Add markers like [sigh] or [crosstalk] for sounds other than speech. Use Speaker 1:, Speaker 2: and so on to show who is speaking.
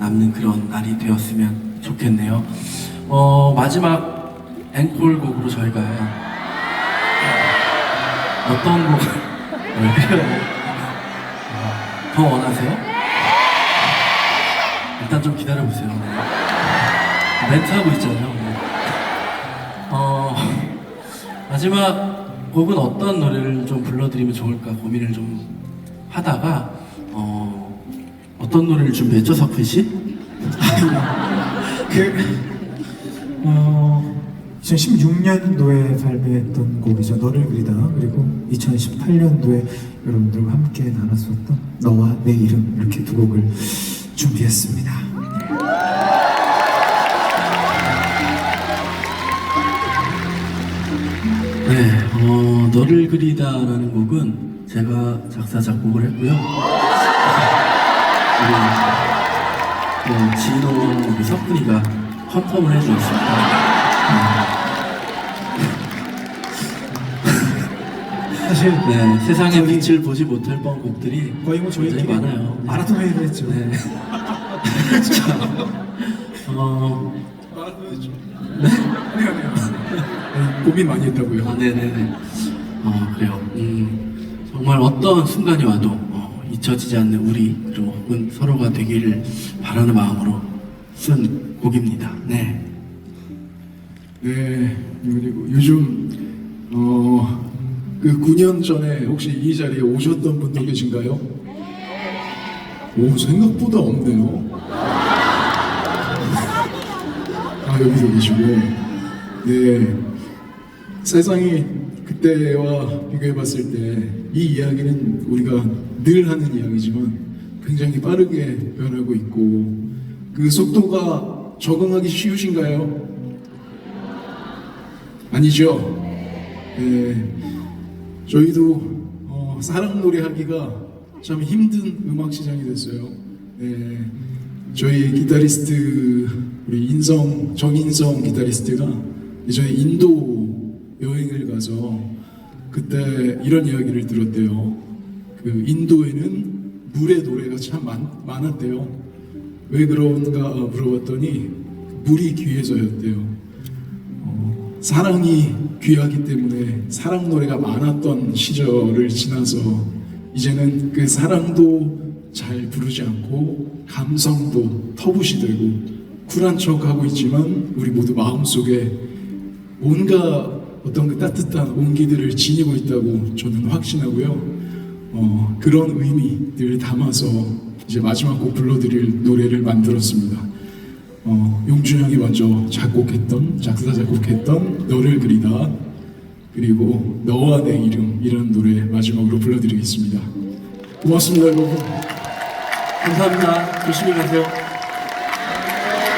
Speaker 1: 남는 그런 날이 되었으면 좋겠네요. 어, 마지막 앵콜곡으로 저희가 어떤 곡을 [laughs] 더 원하세요? 일단 좀 기다려보세요. 네. 멘트 하고 있잖아요. 네. 어, 마지막 곡은 어떤 노래를 좀 불러드리면 좋을까 고민을 좀 하다가 어, 어떤 노래를 준비했죠, 석훈 씨?
Speaker 2: 그, 어, 2016년도에 발매했던 곡이죠. 너를 그리다. 그리고 2018년도에 여러분들과 함께 나눴었던 너와 내 이름 이렇게 두 곡을 준비했습니다.
Speaker 1: 네, 어, 너를 그리다라는 곡은 제가 작사 작곡을 했고요. 우리 또 진호와 우리 석훈이가 컨펌을 해주었습니다.
Speaker 2: 사실
Speaker 1: 네, 세상의 빛을 보지 못할 뻔 곡들이
Speaker 2: 거의 뭐 저희
Speaker 1: 굉장히 많아요.
Speaker 2: 마라톤 회의를 했죠.
Speaker 1: 네. [laughs] 자, 어,
Speaker 3: 네, 고민 많이 했다고요.
Speaker 1: 아, 네네네. 어, 그래요. 음, 정말 어떤 순간이 와도 어, 잊혀지지 않는 우리, 그리고 혹은 서로가 되기를 바라는 마음으로 쓴 곡입니다. 네.
Speaker 3: 네, 그리고 요즘 어, 그 9년 전에 혹시 이 자리에 오셨던 분도 계신가요? 오, 생각보다 없네요. 아, 여기도 계시고. 네. 세상이 그때와 비교해 봤을 때 이 이야기는 우리가 늘 하는 이야기지만 굉장히 빠르게 변하고 있고 그 속도가 적응하기 쉬우신가요? 아니죠. 네, 저희도 어, 사랑 노래 하기가 참 힘든 음악 시장이 됐어요. 네, 저희 기타리스트 우리 인성 정인성 기타리스트가 예전에 인도 여행을 가서 그때 이런 이야기를 들었대요. 그 인도에는 물의 노래가 참 많, 많았대요. 왜 그런가 물어봤더니 물이 귀해서였대요. 어, 사랑이 귀하기 때문에 사랑 노래가 많았던 시절을 지나서 이제는 그 사랑도 잘 부르지 않고 감성도 터부시 되고 쿨한 척 하고 있지만 우리 모두 마음속에 뭔가 어떤 그 따뜻한 온기들을 지니고 있다고 저는 확신하고요. 어, 그런 의미들을 담아서 이제 마지막 곡 불러드릴 노래를 만들었습니다. 어, 용준 형이 먼저 작곡했던 작사 작곡했던 너를 그리다 그리고 너와 내 이름 이라는 노래 마지막으로 불러드리겠습니다. 고맙습니다 여러분.
Speaker 1: 감사합니다. 조심히 가세요.